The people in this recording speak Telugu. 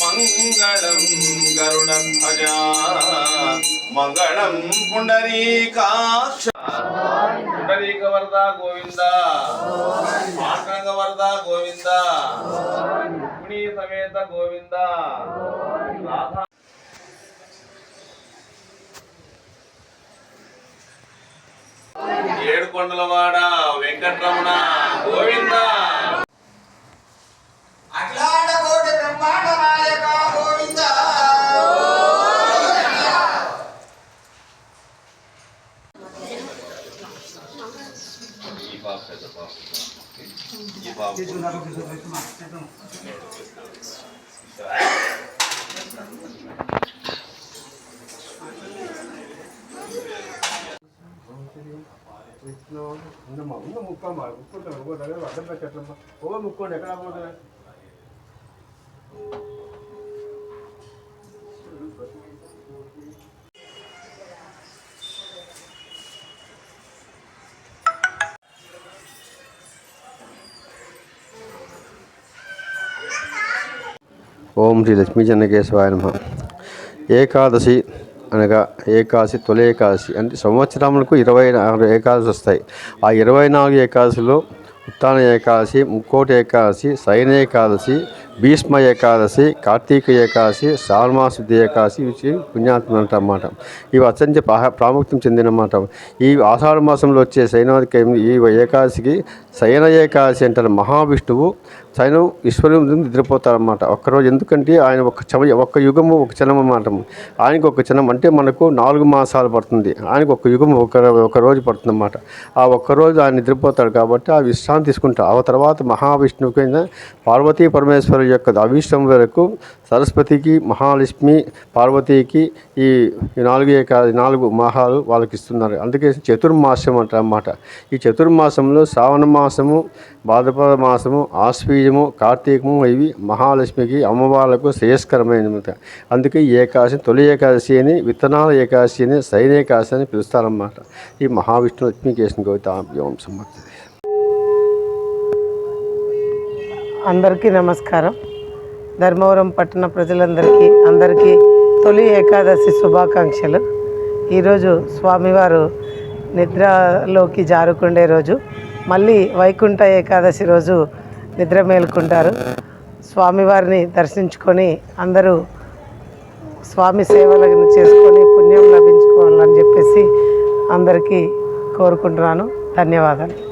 మంగళం గరుడధ్వజ మంగళం పుండరీకాక్ష. పుండరీక వరద గోవింద. పాండరంగ వరద గోవింద. రుక్మిణీ సమేత గోవింద. రాధా. ఏడుకొండలవాడ వెంకటరమణ గోవింద. ఈ బాబు పెద్ద బాబు ఈ బాబు ఉందమ్మా ఉంద ముక్కమ్మా ముక్కుంటాను ఓ దగ్గర అడ్డం పెట్టమ్మా ఓ ముక్కోండి ఎక్కడ పోతున్నా ఓం శ్రీ లక్ష్మీ చెన్నకేశవాయ నమ. ఏకాదశి అనగా ఏకాదశి తొలి ఏకాదశి అంటే సంవత్సరములకు ఇరవై నాలుగు ఏకాదశి వస్తాయి. ఆ ఇరవై నాలుగు ఏకాదశిలో ఉత్తాన ఏకాదశి ముక్కోటి ఏకాదశి శయన ఏకాదశి భీష్మ ఏకాదశి కార్తీక ఏకాదశి శ్రావణమాసుద్ధి ఏకాదశి ఇవి పుణ్యాత్మ అన్నమాట ఇవి అత్యంత ప్రాముఖ్యం చెందినమాట. ఈ ఆషాఢ మాసంలో వచ్చే శయనాదికి ఈ ఏకాదశికి శయన ఏకాదశి అంటారు మహావిష్ణువు. శయనం ఈశ్వరుని నిద్రపోతారన్నమాట. ఒక్కరోజు ఎందుకంటే ఆయన ఒక చమ ఒక్క యుగము ఒక క్షణం అన్నమాట. ఆయనకు ఒక క్షణం అంటే మనకు నాలుగు మాసాలు పడుతుంది. ఆయనకు ఒక యుగం ఒక ఒక రోజు పడుతుంది అన్నమాట ఆ ఒక్క రోజు ఆయన నిద్రపోతాడు కాబట్టి ఆ విశ్రాంతి తీసుకుంటాడు. ఆ తర్వాత మహావిష్ణువుకి పార్వతీ పరమేశ్వరు యొక్క అవిష్టం వరకు సరస్వతికి మహాలక్ష్మి పార్వతీకి ఈ నాలుగు ఏక నాలుగు మహాలు వాళ్ళకి ఇస్తున్నారు. అందుకే చతుర్మాసం అంటారు అన్నమాట. ఈ చతుర్మాసంలో శ్రావణ మాసము భాద్రపద మాసము ఆశ్వీజము కార్తీకము ఇవి మహాలక్ష్మికి అమ్మవార్లకు శ్రేయస్కరమైనమాట అందుకే ఈ తొలి ఏకాదశి అని విత్తనాల ఏకాదశి అని సైన ఏకాదశి అని పిలుస్తారన్నమాట. ఈ మహావిష్ణు లక్ష్మీకేశన కవితాభ్యం సమర్థి అందరికీ నమస్కారం. ధర్మవరం పట్టణ ప్రజలందరికీ అందరికీ తొలి ఏకాదశి శుభాకాంక్షలు. ఈరోజు స్వామివారు నిద్రలోకి జారుకుండే రోజు. మళ్ళీ వైకుంఠ ఏకాదశి రోజు నిద్ర మేలుకుంటారు. స్వామివారిని దర్శించుకొని అందరూ స్వామి సేవలను చేసుకొని పుణ్యం లభించుకోవాలని చెప్పేసి అందరికీ కోరుకుంటున్నాను. ధన్యవాదాలు.